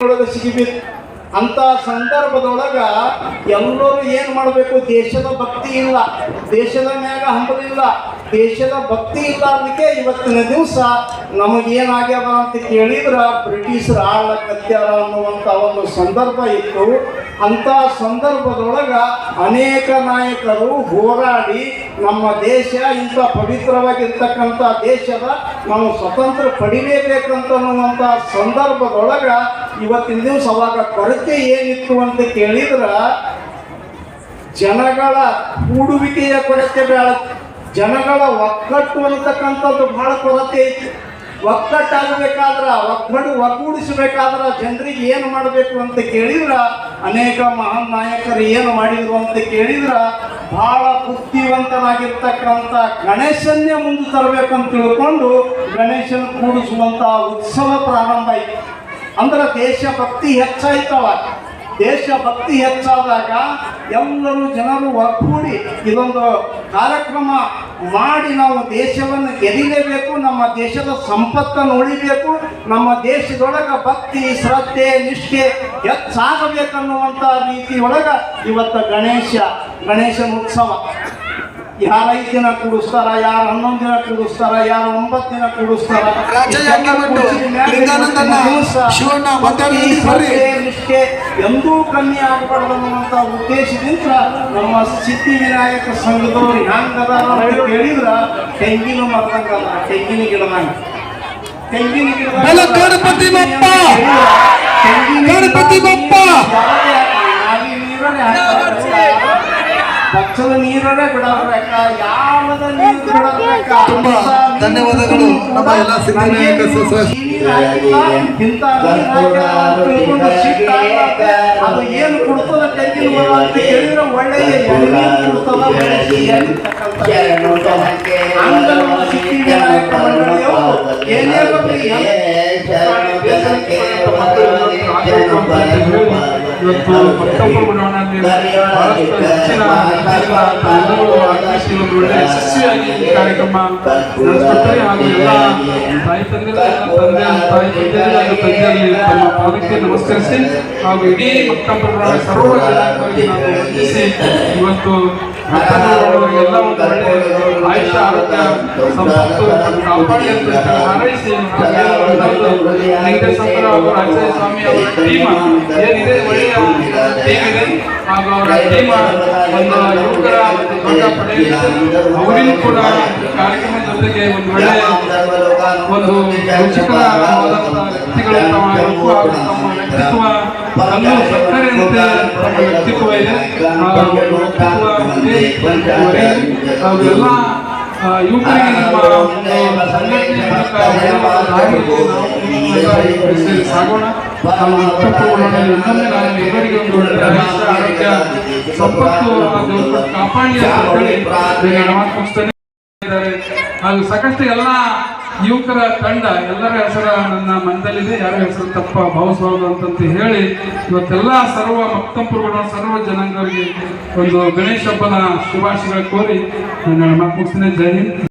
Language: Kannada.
ಒಳಗೆ ಸಿಗಿಬೇಕು ಅಂತ ಸಂದರ್ಭದೊಳಗ ಎಲ್ಲರೂ ಏನ್ ಮಾಡಬೇಕು? ದೇಶದ ಭಕ್ತಿ ಇಲ್ಲ. ದೇಶದ ಮ್ಯಾಗ ಹಂಬಲಿಲ್ಲ ದೇಶದ ಭಕ್ತಿ ಇಲ್ಲ ಅದಕ್ಕೆ ಇವತ್ತಿನ ದಿವಸ ನಮಗೇನಾಗ್ಯದ ಅಂತ ಕೇಳಿದ್ರ ಬ್ರಿಟಿಷರು ಆಳಕತ್ಯಾರ ಅನ್ನುವಂಥ ಒಂದು ಸಂದರ್ಭ ಇತ್ತು. ಅಂತ ಸಂದರ್ಭದೊಳಗ ಅನೇಕ ನಾಯಕರು ಹೋರಾಡಿ ನಮ್ಮ ದೇಶ ಇಂಥ ಪವಿತ್ರವಾಗಿರ್ತಕ್ಕಂಥ ದೇಶದ ನಾವು ಸ್ವತಂತ್ರ ಪಡಿಲೇಬೇಕಂತ ಅನ್ನುವಂಥ ಸಂದರ್ಭದೊಳಗ ಇವತ್ತಿನ ದಿವಸ ಅವಾಗ ಕೊರತೆ ಏನಿತ್ತು ಅಂತ ಕೇಳಿದ್ರ ಜನಗಳ ಕೂಡುವಿಕೆಯ ಕೊರತೆ ಬೇಡ. ಜನಗಳ ಒಕ್ಕಟ್ಟು ಅಂತಕ್ಕಂಥದ್ದು ಬಹಳ ಕೊರತೆ ಐತಿ. ಒಕ್ಕಟ್ಟಾಗಬೇಕಾದ್ರ, ಒಕ್ಕಡು ಒಗ್ಗೂಡಿಸಬೇಕಾದ್ರ ಜನರಿಗೆ ಏನು ಮಾಡಬೇಕು ಅಂತ ಕೇಳಿದ್ರ, ಅನೇಕ ಮಹಾನ್ ನಾಯಕರು ಏನು ಮಾಡಿದ್ರು ಅಂತ ಕೇಳಿದ್ರ, ಬಹಳ ಬುದ್ಧಿವಂತನಾಗಿರ್ತಕ್ಕಂಥ ಗಣೇಶನ್ನೇ ಮುಂದೆ ತರಬೇಕಂತ ತಿಳ್ಕೊಂಡು ಗಣೇಶನ ಕೂಡಿಸುವಂಥ ಉತ್ಸವ ಪ್ರಾರಂಭ ಆಯ್ತು. ಅಂದ್ರೆ ದೇಶಭಕ್ತಿ ಹೆಚ್ಚಾಯ್ತವ. ದೇಶಭಕ್ತಿ ಹೆಚ್ಚಾದಾಗ ಎಲ್ಲರೂ ಜನರು ಒಗ್ಗೂಡಿ ಇದೊಂದು ಕಾರ್ಯಕ್ರಮ ಮಾಡಿ ನಾವು ದೇಶವನ್ನು ಗೆಲ್ಲಲೇಬೇಕು ನಮ್ಮ ದೇಶದ ಸಂಪತ್ತನ್ನು ಉಳಿಬೇಕು, ನಮ್ಮ ದೇಶದೊಳಗೆ ಭಕ್ತಿ, ಶ್ರದ್ಧೆ, ನಿಷ್ಠೆ ಹೆಚ್ಚಾಗಬೇಕನ್ನುವಂಥ ರೀತಿಯೊಳಗ ಇವತ್ತು ಗಣೇಶ, ಗಣೇಶನ ಉತ್ಸವ. ಯಾರು ಐದು ದಿನ ಕೂಡಿಸ್ತಾರ ಯಾರ ಹನ್ನೊಂದು ದಿನ ಕೂಡಿಸ್ತಾರ ಯಾರ ಒಂಬತ್ತು ದಿನ ಕೂಡಿಸ್ತಾರ. ನಿಷ್ಠೆ ಎಂದೂ ಕಮ್ಮಿ ಆಗಬಾರ್ದು ಅನ್ನುವಂಥ ಉದ್ದೇಶದಿಂದ ನಮ್ಮ ಸಿದ್ಧಿ ವಿನಾಯಕ ಸಂಘದವ್ರು ಹ್ಯಾಂಗದ ಹೇಳಿದ್ರ ತೆಂಗಿನ ಮರದಂಗ ಅದ ತೆಂಗಿನ ಗಿಡದಂಗ ತೆಂಗಿನ ಬಲ ಗಣಪತಿ ಬಪ್ಪ! ಗಿಡ ಗಣಪತಿ ಬಪ್ಪ! ನಾವಿ ನೀರನ್ನೇ. ಪಕ್ಷದ ನೀರನ್ನೇ ಬಿಡಬೇಕ ಯಾವದ ನೀರು ಬಿಡಬೇಕ ತುಂಬಾ ಧನ್ಯವಾದಗಳು ನಮ್ಮ ಎಲ್ಲ ಸಿದ್ಧನಾಯಕ ಇಂಥ ಅದು ಏನು ಕೊಡ್ತದ ತೆಂಗಿನ ಮರ ಅಂತ ಹೇಳಿದ್ರೆ ಒಳ್ಳೆಯ ಕೊಡ್ತದ ಹಂಗ ಇವತ್ತು ಮತ್ತೊಬ್ಬ ಬಡಾವಣೆಯಲ್ಲಿ ಬಹಳಷ್ಟು ಹೆಚ್ಚಿನ ತಾಯಿಗಳು ಆಗಮಿಸಿ ಒಂದು ಒಳ್ಳೆ ಯಶಸ್ವಿಯಾಗಿ ಈ ಕಾರ್ಯಕ್ರಮ ಅಂತ ಹಾಗೂ ಎಲ್ಲ ತಾಯಿ ತಂದೆ ತಂದೆ ತಾಯಿ ತಂದೆ ಹಾಗೂ ತಂದೆಯಲ್ಲಿ ತಮ್ಮ ಪಾದಕ್ಕೆ ನಮಸ್ಕರಿಸಿ ಹಾಗೂ ಇಡೀ ಬಡಾವಣೆ ಸರ್ವ ಇವತ್ತು ಎಲ್ಲ ಒಂದು ಒಳ್ಳೆ ಆಯುಷ ಆರೋಗ್ಯ ಸಂಪತ್ತು ಕಾಪಾಡಿ ಅಂತ ಹಾರೈಸಿ ವೆಂಕಟೇಶ್ವರ ಹಾಗೂ ರಾಜೇಶ ಸ್ವಾಮಿ ಅವರ ಟೀಮ್ ಏನಿದೆ ಒಳ್ಳೆಯ ಟೀಮ್ ಇದೆ ಹಾಗೂ ಅವರ ಟೀಮ್ ಒಂದು ಯುವಕರ ದೊಡ್ಡ ಪಡೆಯಲಿದೆ. ಅವರಿಗೂ ಕೂಡ ಜೊತೆಗೆ ಒಂದು ಒಳ್ಳೆಯ ಒಂದು ರುಚಿಕರವಾದಂತಹ ವ್ಯಕ್ತಿಗಳು ತಮ್ಮ ಹಾಗೂ ತಮ್ಮ ವ್ಯಕ್ತಿತ್ವ ನಿಮ್ಮ ಸಂಘಟನೆ ಸಾಗೋಣ ತಪ್ಪುಗಳನ್ನ ಇನ್ನೊಮ್ಮೆ ನಾನು ಇವರಿಗೆ ಒಂದು ಆಯುಷ್ಯ, ಆರೋಗ್ಯ ಸಂಪತ್ತು ಕಾಪಾಡಿ ಅಂತ ಹೇಳಿ ನಾನು ಹಾಗೂ ಸಾಕಷ್ಟು ಎಲ್ಲ ಯುವಕರ ತಂಡ, ಎಲ್ಲರ ಹೆಸರ ನನ್ನ ಮನದಲ್ಲಿದೆ, ಯಾರ ಹೆಸರು ತಪ್ಪ ಭಾವಿಸಬಾರದು ಅಂತಂತ ಹೇಳಿ ಇವತ್ತೆಲ್ಲ ಸರ್ವ ಮಕ್ತಂಪುರಗಳ ಸರ್ವ ಜನಾಂಗರಿಗೆ ಒಂದು ಗಣೇಶ ಹಬ್ಬದ ಶುಭಾಶಯಗಳು ಕೋರಿ ನನ್ನ ಮಾತು ಮುಗಿಸ್ತೇನೆ.